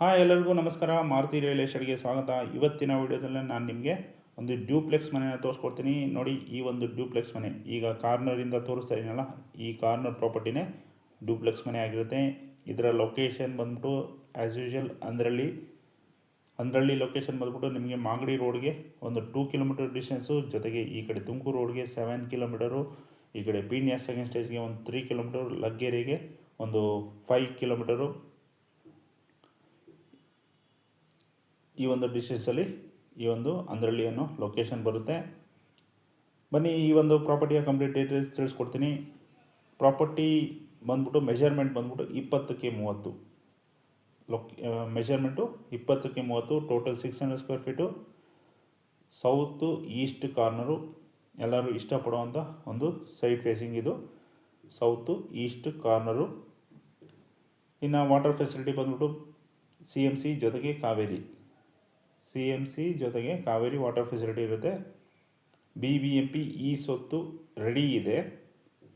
Hi ಎಲ್ಲರಿಗೂ ನಮಸ್ಕಾರ, Maruti real ಸ್ವಾಗತ. ಇವತ್ತಿನ ವಿಡಿಯೋದಲ್ಲಿ ನಾನು ನಿಮಗೆ ಒಂದು ಡ್ಯೂಪ್ಲೆಕ್ಸ್ ಮನೆನ ತೋರಿಸ್ಕೊಡ್ತೀನಿ. ನೋಡಿ, ಈ ಒಂದು ಡ್ಯೂಪ್ಲೆಕ್ಸ್ ಮನೆ. ಈಗ ಕಾರ್ನರಿಂದ ತೋರಿಸ್ತಾ ಇದ್ದೀನಲ್ಲ ಈ ಕಾರ್ನರ್ ಪ್ರಾಪರ್ಟಿನೇ ಡ್ಯೂಪ್ಲೆಕ್ಸ್ ಮನೆ ಆಗಿರುತ್ತೆ. ಇದರ ಲೊಕೇಶನ್ ಬಂದ್ಬಿಟ್ಟು as usual Andrahalli Andrahalli location ಬಂದ್ಬಿಟ್ಟು ನಿಮಗೆ ಮಾಗಡಿ ರೋಡ್ಗೆ ಒಂದು ಟೂ ಕಿಲೋಮೀಟರ್ ಡಿಸ್ಟೆನ್ಸು ಜೊತೆಗೆ ಈ ಕಡೆ ತುಮಕೂರು ರೋಡ್ಗೆ ಸೆವೆನ್ ಕಿಲೋಮೀಟರು ಈ ಕಡೆ ಪಿ ನ್ಯಾಸ್ ಸೆಕೆಂಡ್ ಸ್ಟೇಜ್ಗೆ ಒಂದು ತ್ರೀ ಕಿಲೋಮೀಟರ್ ಲಗ್ಗೆರೆಗೆ ಒಂದು ಫೈವ್ ಕಿಲೋಮೀಟರು ಈ ಒಂದು ಡಿಸ್ಟೆನ್ಸಲ್ಲಿ ಈ ಒಂದು ಅಂದ್ರಳ್ಳಿ ಅನ್ನೋ ಲೊಕೇಶನ್ ಬರುತ್ತೆ. ಬನ್ನಿ, ಈ ಒಂದು ಪ್ರಾಪರ್ಟಿಯ ಕಂಪ್ಲೀಟ್ ಡೀಟೇಲ್ಸ್ ತಿಳಿಸ್ಕೊಡ್ತೀನಿ. ಪ್ರಾಪರ್ಟಿ ಬಂದ್ಬಿಟ್ಟು ಮೆಷರ್ಮೆಂಟ್ ಬಂದ್ಬಿಟ್ಟು ಇಪ್ಪತ್ತಕ್ಕೆ ಮೂವತ್ತು. ಲೊಕ್ ಮೆಷರ್ಮೆಂಟು ಇಪ್ಪತ್ತಕ್ಕೆ ಮೂವತ್ತು total six hundred square feet south east corner ಎಲ್ಲರೂ ಇಷ್ಟಪಡುವಂಥ ಒಂದು ಸೈಡ್ ಫೇಸಿಂಗ್ ಇದು. ಸೌತು ಈಸ್ಟ್ ಕಾರ್ನರು ಇನ್ನು ವಾಟರ್ ಫೆಸಿಲಿಟಿ ಬಂದ್ಬಿಟ್ಟು ಸಿ ಎಂ ಸಿ ಜೊತೆಗೆ ಕಾವೇರಿ. ಸಿ ಎಂ ಸಿ ಜೊತೆಗೆ ಕಾವೇರಿ ವಾಟರ್ ಫೆಸಿಲಿಟಿ ಇರುತ್ತೆ. ಬಿ ಬಿ ಎಂ ಪಿ ಈ ಸೊತ್ತು ರೆಡಿ ಇದೆ.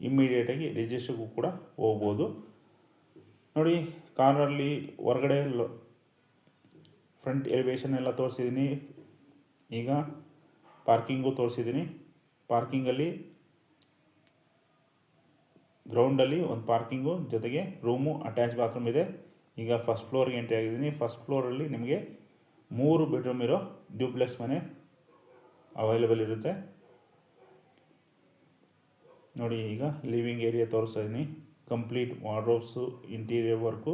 ಇಮ್ಮಿಡಿಯೇಟಾಗಿ ರಿಜಿಸ್ಟ್ರಿಗೂ ಕೂಡ ಹೋಗ್ಬೋದು. ನೋಡಿ ಕಾರಲ್ಲಿ ಹೊರಗಡೆ ಫ್ರಂಟ್ ಎಲಿವೇಶನ್ ಎಲ್ಲ ತೋರಿಸಿದ್ದೀನಿ ಈಗ ಪಾರ್ಕಿಂಗು ತೋರಿಸಿದ್ದೀನಿ ಪಾರ್ಕಿಂಗಲ್ಲಿ ಗ್ರೌಂಡಲ್ಲಿ ಒಂದು ಪಾರ್ಕಿಂಗು ಜೊತೆಗೆ ರೂಮು ಅಟ್ಯಾಚ್ ಬಾತ್ರೂಮ್ ಇದೆ. ಈಗ ಫಸ್ಟ್ ಫ್ಲೋರ್ಗೆ ಎಂಟ್ರಿ ಆಗಿದ್ದೀನಿ. ಫಸ್ಟ್ ಫ್ಲೋರಲ್ಲಿ ನಿಮಗೆ ಮೂರು ಬೆಡ್ರೂಮ್ ಇರೋ ಡ್ಯೂಪ್ಲೆಕ್ಸ್ ಮನೆ ಅವೈಲೇಬಲ್ ಇರುತ್ತೆ. ನೋಡಿ, ಈಗ ಲಿವಿಂಗ್ ಏರಿಯಾ ತೋರಿಸ್ತಾ ಇದ್ದೀನಿ ಕಂಪ್ಲೀಟ್ ವಾರ್ಡ್ರೋಬ್ಸು ಇಂಟೀರಿಯರ್ ವರ್ಕು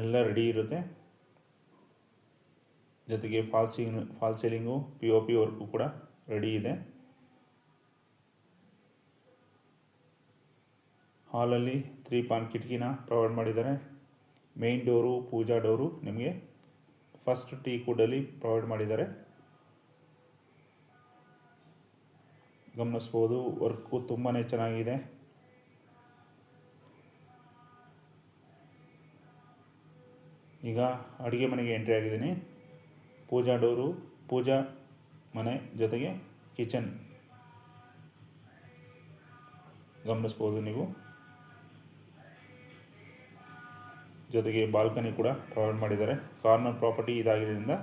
ಎಲ್ಲ ರೆಡಿ ಇರುತ್ತೆ. ಜೊತೆಗೆ fall ceiling fall ceiling P O P work ಕೂಡ ರೆಡಿ ಇದೆ. ಹಾಲಲ್ಲಿ ತ್ರೀ ಪಾನ್ ಕಿಟಕಿನ ಪ್ರೊವೈಡ್ ಮಾಡಿದ್ದಾರೆ. ಮೇನ್ ಡೋರು ಪೂಜಾ ಡೋರು ನಿಮಗೆ ಫಸ್ಟ್ ಟೀ ಕೂಡಲ್ಲಿ ಪ್ರೊವೈಡ್ ಮಾಡಿದ್ದಾರೆ. ಗಮನಿಸ್ಬೋದು ವರ್ಕು ತುಂಬಾ ಚೆನ್ನಾಗಿದೆ. ಈಗ ಅಡುಗೆ ಮನೆಗೆ ಎಂಟ್ರಿ ಆಗಿದ್ದೀನಿ. ಪೂಜಾ ಡೋರು, ಪೂಜಾ ಮನೆ ಜೊತೆಗೆ ಕಿಚನ್ ಗಮನಿಸ್ಬೋದು ನೀವು. ಜೊತೆಗೆ ಬಾಲ್ಕನಿ ಕೂಡ ಪ್ರೊವೈಡ್ ಮಾಡಿದ್ದಾರೆ. ಕಾರ್ನರ್ ಪ್ರಾಪರ್ಟಿ ಇದಾಗಿರೋದ್ರಿಂದ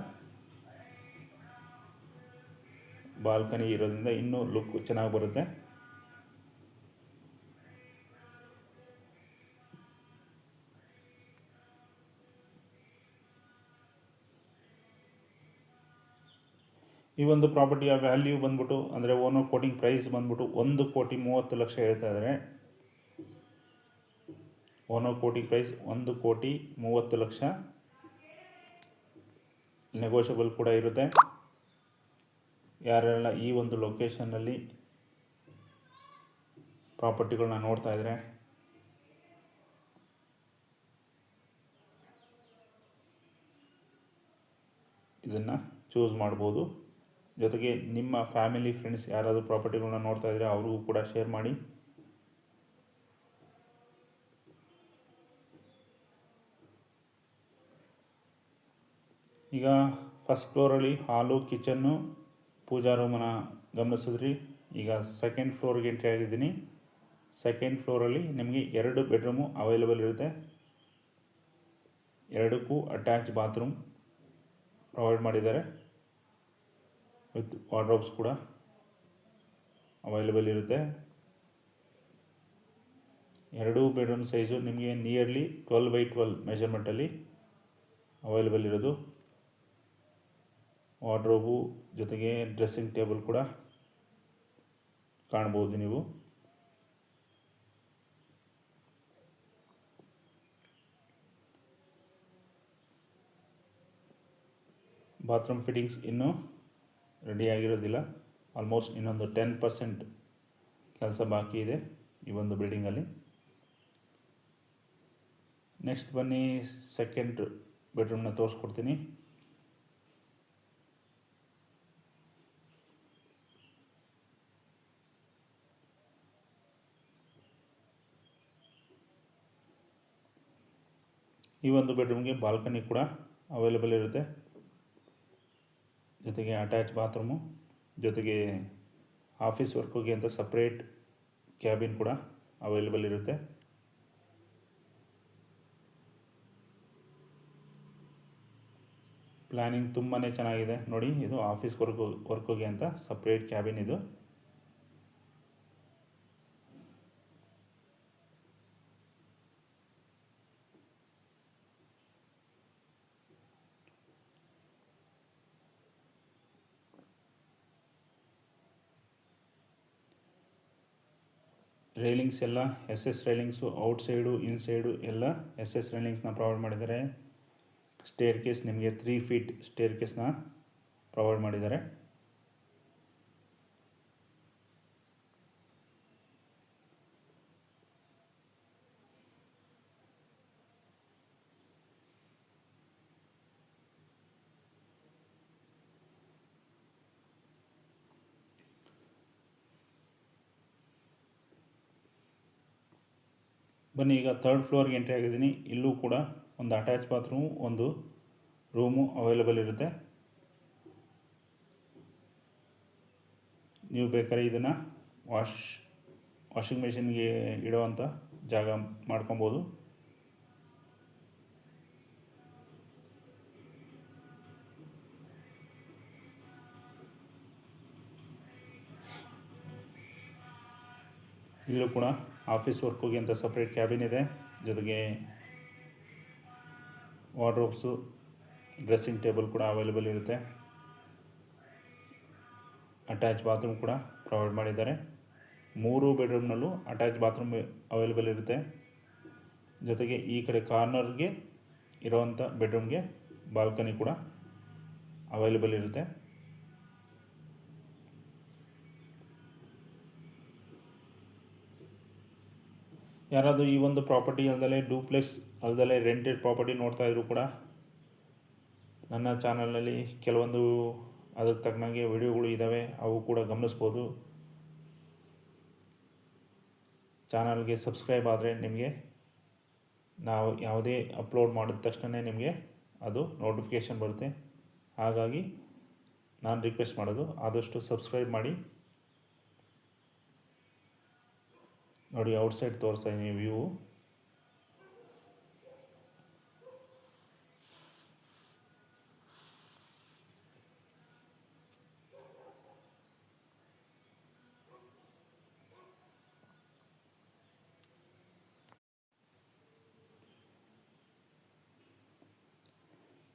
ಬಾಲ್ಕನಿ ಇರೋದ್ರಿಂದ ಇನ್ನೂ ಲುಕ್ ಚೆನ್ನಾಗಿ ಬರುತ್ತೆ. ಈ ಒಂದು ಪ್ರಾಪರ್ಟಿಯ ವ್ಯಾಲ್ಯೂ ಬಂದ್ಬಿಟ್ಟು, ಅಂದರೆ ಓನರ್ ಕೋಟಿಂಗ್ ಪ್ರೈಸ್ ಬಂದ್ಬಿಟ್ಟು ಒಂದು ಕೋಟಿ ಮೂವತ್ತು ಲಕ್ಷ ಹೇಳ್ತಾ ಇದ್ದಾರೆ. ಓನರ್ ಕೋಟಿ ಪ್ರೈಸ್ ಒಂದು ಕೋಟಿ ಮೂವತ್ತು ಲಕ್ಷ ನೆಗೋಷಿಯಬಲ್ ಕೂಡ ಇರುತ್ತೆ. ಯಾರೆಲ್ಲ ಈ ಒಂದು ಲೊಕೇಶನ್ನಲ್ಲಿ ಪ್ರಾಪರ್ಟಿಗಳನ್ನ ನೋಡ್ತಾ ಇದ್ರೆ ಇದನ್ನು ಚೂಸ್ ಮಾಡ್ಬೋದು. ಜೊತೆಗೆ ನಿಮ್ಮ ಫ್ಯಾಮಿಲಿ ಫ್ರೆಂಡ್ಸ್ ಯಾರಾದರೂ ಪ್ರಾಪರ್ಟಿಗಳನ್ನ ನೋಡ್ತಾ ಇದ್ದರೆ ಅವ್ರಿಗೂ ಕೂಡ ಶೇರ್ ಮಾಡಿ. ಈಗ ಫಸ್ಟ್ ಫ್ಲೋರಲ್ಲಿ ಹಾಲು ಕಿಚನ್ನು ಪೂಜಾ ರೂಮನ್ನ ಗಮನಿಸಿದ್ರಿ. ಈಗ ಸೆಕೆಂಡ್ ಫ್ಲೋರ್ಗೆ ಎಂಟ್ರಿ ಆಗಿದ್ದೀನಿ. ಸೆಕೆಂಡ್ ಫ್ಲೋರಲ್ಲಿ ನಿಮಗೆ ಎರಡು ಬೆಡ್ರೂಮು ಅವೈಲೇಬಲ್ ಇರುತ್ತೆ. ಎರಡಕ್ಕೂ ಅಟ್ಯಾಚ್ ಬಾತ್ರೂಮ್ ಪ್ರೊವೈಡ್ ಮಾಡಿದ್ದಾರೆ. ವಿತ್ ವಾರ್ಡ್ರೋಬ್ಸ್ ಕೂಡ ಅವೈಲೇಬಲ್ ಇರುತ್ತೆ. ಎರಡೂ ಬೆಡ್ರೂಮ್ ಸೈಜು ನಿಮಗೆ ನಿಯರ್ಲಿ ಟ್ವೆಲ್ ಬೈ ಟ್ವೆಲ್ ಮೆಷರ್ಮೆಂಟಲ್ಲಿ ಅವೈಲೇಬಲ್ ಇರೋದು. ವಾರ್ಡ್ರೋಬು ಜೊತೆಗೆ ಡ್ರೆಸ್ಸಿಂಗ್ ಟೇಬಲ್ ಕೂಡ ಕಾಣ್ಬೋದು ನೀವು. ಬಾತ್ರೂಮ್ ಫಿಟ್ಟಿಂಗ್ಸ್ ಇನ್ನೂ ರೆಡಿ ಆಗಿರೋದಿಲ್ಲ. ಆಲ್ಮೋಸ್ಟ್ ಇನ್ನೊಂದು ಟೆನ್ ಪರ್ಸೆಂಟ್ ಕೆಲಸ ಬಾಕಿ ಇದೆ ಈ ಒಂದು ಬಿಲ್ಡಿಂಗಲ್ಲಿ. ನೆಕ್ಸ್ಟ್ ಬನ್ನಿ, ಸೆಕೆಂಡ್ ಬೆಡ್ರೂಮ್ನ ತೋರಿಸ್ಕೊಡ್ತೀನಿ. ಈ ಒಂದು ಬೆಡ್ರೂಮ್ಗೆ ಬಾಲ್ಕನಿ ಕೂಡ ಅವೈಲೇಬಲ್ ಇರುತ್ತೆ. ಜೊತೆಗೆ ಅಟ್ಯಾಚ್ ಬಾತ್ರೂಮು ಜೊತೆಗೆ ಆಫೀಸ್ ವರ್ಕಿಗೆ ಅಂತ ಸಪ್ರೇಟ್ ಕ್ಯಾಬಿನ್ ಕೂಡ ಅವೈಲೇಬಲ್ ಇರುತ್ತೆ. ಪ್ಲ್ಯಾನಿಂಗ್ ತುಂಬಾ ಚೆನ್ನಾಗಿದೆ. ನೋಡಿ, ಇದು ಆಫೀಸ್ ವರ್ಕ್ ವರ್ಕ್ಗೆ ಅಂತ ಸಪ್ರೇಟ್ ಕ್ಯಾಬಿನ್ ಇದು. ರೈಲಿಂಗ್ಸ್ ಎಲ್ಲ S S railings outside inside ಎಲ್ಲ ಎಸ್ ಎಸ್ ರೈಲಿಂಗ್ಸ್ನ ಪ್ರೊವೈಡ್ ಮಾಡಿದ್ದಾರೆ. ಸ್ಟೇರ್ ಕೇಸ್ ನಿಮಗೆ ತ್ರೀ ಫೀಟ್ ಸ್ಟೇರ್ ಕೇಸ್ನ ಪ್ರೊವೈಡ್ ಮಾಡಿದ್ದಾರೆ. ಬನ್ನಿ, ಈಗ ಥರ್ಡ್ ಫ್ಲೋರ್ಗೆ ಎಂಟ್ರಿ ಆಗಿದ್ದೀನಿ. ಇಲ್ಲೂ ಕೂಡ ಒಂದು ಅಟ್ಯಾಚ್ ಬಾತ್ರೂಮು ಒಂದು ರೂಮು ಅವೈಲೇಬಲ್ ಇರುತ್ತೆ. ನೀವು ಬೇಕಾದ್ರೆ ಇದನ್ನು ವಾಶ್ ವಾಷಿಂಗ್ ಮೆಷಿನ್ಗೆ ಇಡೋವಂಥ ಜಾಗ ಮಾಡ್ಕೊಬೋದು. ಇಲ್ಲೂ ಕೂಡ ಆಫೀಸ್ ವರ್ಕ್ ಹೋಗಿ ಅಂತ ಸಪ್ರೇಟ್ ಕ್ಯಾಬಿನ್ ಇದೆ. ಜೊತೆಗೆ ವಾರ್ಡ್ರೋಬ್ಸು ಡ್ರೆಸ್ಸಿಂಗ್ ಟೇಬಲ್ ಕೂಡ ಅವೈಲೇಬಲ್ ಇರುತ್ತೆ. ಅಟ್ಯಾಚ್ ಬಾತ್ರೂಮ್ ಕೂಡ ಪ್ರೊವೈಡ್ ಮಾಡಿದ್ದಾರೆ. ಮೂರು ಬೆಡ್ರೂಮ್ನಲ್ಲೂ ಅಟ್ಯಾಚ್ ಬಾತ್ರೂಮ್ ಅವೈಲೇಬಲ್ ಇರುತ್ತೆ. ಜೊತೆಗೆ ಈ ಕಡೆ ಕಾರ್ನರ್ಗೆ ಇರೋವಂಥ ಬೆಡ್ರೂಮ್ಗೆ ಬಾಲ್ಕನಿ ಕೂಡ ಅವೈಲೇಬಲ್ ಇರುತ್ತೆ. ಯಾರಾದರೂ ಈ ಒಂದು ಪ್ರಾಪರ್ಟಿ ಅಲ್ದಲೇ ಡೂಪ್ಲೆಕ್ಸ್ ಅಲ್ದಲೇ ರೆಂಟೆಡ್ ಪ್ರಾಪರ್ಟಿ ನೋಡ್ತಾ ಇದ್ರು ಕೂಡ ನನ್ನ ಚಾನಲ್ನಲ್ಲಿ ಕೆಲವೊಂದು ಅದಕ್ಕೆ ತಕ್ಕನಾಗೆ ವಿಡಿಯೋಗಳು ಇದ್ದಾವೆ, ಅವು ಕೂಡ ಗಮನಿಸ್ಬೋದು. ಚಾನಲ್ಗೆ ಸಬ್ಸ್ಕ್ರೈಬ್ ಆದರೆ ನಿಮಗೆ ನಾವು ಯಾವುದೇ ಅಪ್ಲೋಡ್ ಮಾಡಿದ ತಕ್ಷಣ ನಿಮಗೆ ಅದು ನೋಟಿಫಿಕೇಷನ್ ಬರುತ್ತೆ. ಹಾಗಾಗಿ ನಾನು ರಿಕ್ವೆಸ್ಟ್ ಮಾಡೋದು ಆದಷ್ಟು ಸಬ್ಸ್ಕ್ರೈಬ್ ಮಾಡಿ. ನೋಡಿ ಔಟ್ಸೈಡ್ ತೋರಿಸ್ತಾ ಇದ್ದೀನಿ ವ್ಯೂ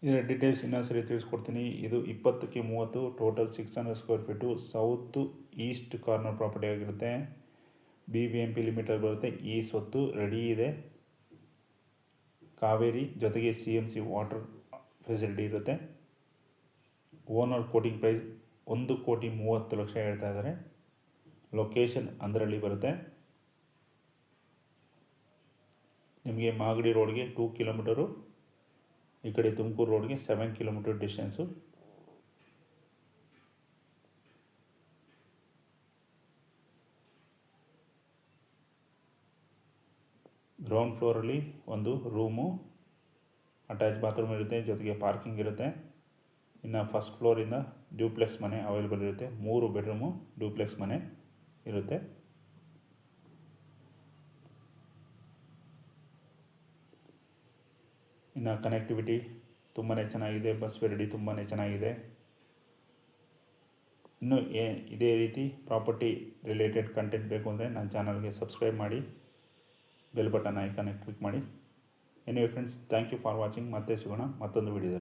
ಇದರ ಡೀಟೇಲ್ಸ್ ಇನ್ನೂ ಸರಿ ತಿಳಿಸ್ಕೊಡ್ತೀನಿ. ಇದು ಇಪ್ಪತ್ತಕ್ಕೆ ಮೂವತ್ತು total six hundred square feet south east corner property ಆಗಿರುತ್ತೆ. B B M P limiter ಬರುತ್ತೆ. ಈ ಸ್ವತ್ತು ರೆಡಿ ಇದೆ. ಕಾವೇರಿ ಜೊತೆಗೆ C M C water facility ಇರುತ್ತೆ. ಓನರ್ ಕೋಟಿಂಗ್ ಪ್ರೈಸ್ ಒಂದು ಕೋಟಿ ಮೂವತ್ತು ಲಕ್ಷ ಹೇಳ್ತಾ ಇದ್ದಾರೆ. ಲೊಕೇಶನ್ ಅಂದ್ರಲ್ಲಿ ಬರುತ್ತೆ. ನಿಮಗೆ ಮಾಗಡಿ ರೋಡ್ಗೆ ಟೂ ಕಿಲೋಮೀಟರು ಈ ಕಡೆ ತುಮಕೂರು ರೋಡ್ಗೆ ಸೆವೆನ್ ಕಿಲೋಮೀಟರ್ ಡಿಸ್ಟೆನ್ಸು ಗ್ರೌಂಡ್ ಫ್ಲೋರಲ್ಲಿ ಒಂದು ರೂಮು ಅಟ್ಯಾಚ್ ಬಾತ್ರೂಮ್ ಇರುತ್ತೆ, ಜೊತೆಗೆ ಪಾರ್ಕಿಂಗ್ ಇರುತ್ತೆ. ಇನ್ನು ಫಸ್ಟ್ ಫ್ಲೋರಿಂದ ಡ್ಯೂಪ್ಲೆಕ್ಸ್ ಮನೆ ಅವೈಲೇಬಲ್ ಇರುತ್ತೆ. ಮೂರು ಬೆಡ್ರೂಮು ಡ್ಯೂಪ್ಲೆಕ್ಸ್ ಮನೆ ಇರುತ್ತೆ. ಇನ್ನು ಕನೆಕ್ಟಿವಿಟಿ ತುಂಬಾ ಚೆನ್ನಾಗಿದೆ ಬಸ್ ವೆರೈಟಿ ತುಂಬಾ ಚೆನ್ನಾಗಿದೆ. ಇನ್ನು ಇದೇ ರೀತಿ ಪ್ರಾಪರ್ಟಿ ರಿಲೇಟೆಡ್ ಕಂಟೆಂಟ್ ಬೇಕು ಅಂದರೆ ನನ್ನ ಚಾನಲ್ಗೆ ಸಬ್ಸ್ಕ್ರೈಬ್ ಮಾಡಿ. ಬೆಲ್ ಬಟನ್ ಐಕಾನ್ ಕ್ಲಿಕ್ ಮಾಡಿ. Anyway friends thank you for watching ಮತ್ತೆ ಸಿಗೋಣ ಮತ್ತೊಂದು ವಿಡಿಯೋದಲ್ಲಿ